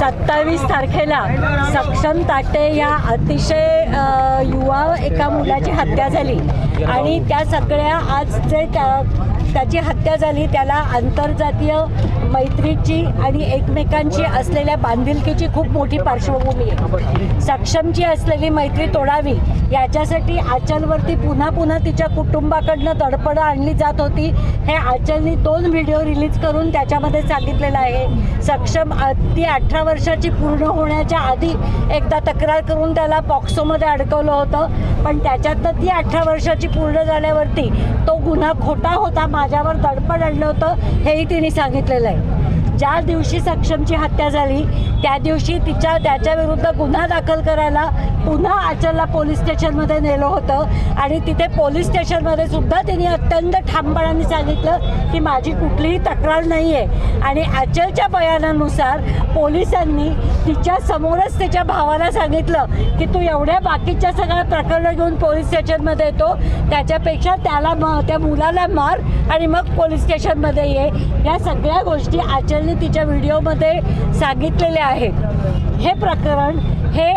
सत्तावीस तारखेला सक्षम ताटे या अतिशय युवा एका मुलाची हत्या झाली. आणि त्या सगळ्या आज जे त्या- त्याची हत्या झाली त्याला आंतरजातीय मैत्रीची आणि एकमेकांची असलेल्या बांधिलकीची खूप मोठी पार्श्वभूमी आहे. सक्षमची असलेली मैत्री तोडावी याच्यासाठी आचलवरती पुन्हा पुन्हा तिच्या कुटुंबाकडनं तडपडं आणली जात होती. हे आचलनी दोन व्हिडिओ रिलीज करून त्याच्यामध्ये सांगितलेलं आहे. सक्षम ती अठरा वर्षाची पूर्ण होण्याच्या आधी एकदा तक्रार करून त्याला पॉक्सोमध्ये अडकवलं होतं. पण त्याच्यातनं ती अठरा वर्षाची पूर्ण झाल्यावरती तो गुन्हा खोटा होता माझ्यावर दडपण आणलं होतं हेही तिने सांगितलेलं आहे. ज्या दिवशी सक्षमची हत्या झाली त्या दिवशी तिच्या त्याच्याविरुद्ध गुन्हा दाखल करायला पुन्हा आचलला पोलीस स्टेशनमध्ये नेलं होतं. आणि तिथे पोलीस स्टेशनमध्ये सुद्धा तिने अत्यंत ठामपणाने सांगितलं की माझी कुठलीही तक्रार नाही आहे आणि आचलच्या बयानानुसार पोलिसांनी तिच्या समोरच तिच्या भावाला सांगितलं की तू एवढ्या बाकीच्या सगळ्या प्रकरणं घेऊन पोलीस स्टेशनमध्ये येतो. त्याच्यापेक्षा त्याला म त्या मुलाला मार आणि मग पोलीस स्टेशनमध्ये ये. या सगळ्या गोष्टी आचलने तिच्या व्हिडिओमध्ये सांगितलेल्या आहेत. हे प्रकरण हे